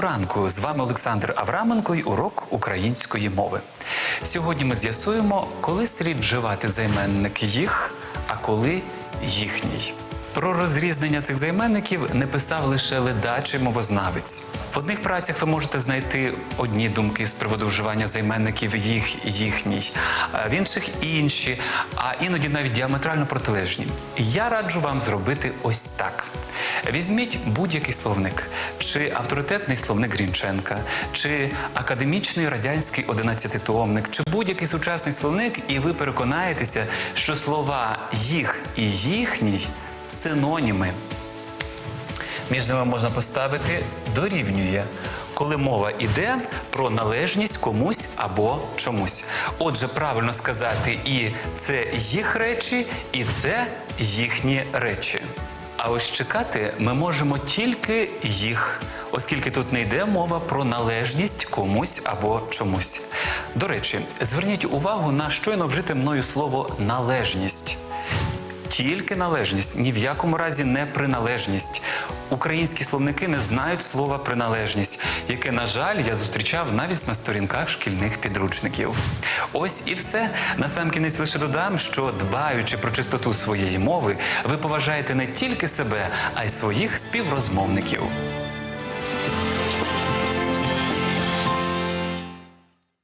ранку. З вами Олександр Авраменко і урок української мови. Сьогодні ми з'ясуємо, коли слід вживати займенник їх, а коли їхній. Про розрізнення цих займенників не писав лише ледач і мовознавець. В одних працях ви можете знайти одні думки з приводу вживання займенників їх і їхній, а в інших інші, а іноді навіть діаметрально протилежні. Я раджу вам зробити ось так: візьміть будь-який словник, чи авторитетний словник Грінченка, чи академічний радянський одинадцятитомник, чи будь-який сучасний словник, і ви переконаєтеся, що слова їх і їхній синоніми. Між ними можна поставити дорівнює, коли мова йде про належність комусь або чомусь. Отже, правильно сказати, і це їх речі, і це їхні речі. А ось чекати ми можемо тільки їх, оскільки тут не йде мова про належність комусь або чомусь. До речі, зверніть увагу на щойно вжите мною слово належність. Тільки належність, ні в якому разі не приналежність. Українські словники не знають слова приналежність, яке, на жаль, я зустрічав навіть на сторінках шкільних підручників. Ось і все. Насамкінець лише додам, що дбаючи про чистоту своєї мови, ви поважаєте не тільки себе, а й своїх співрозмовників.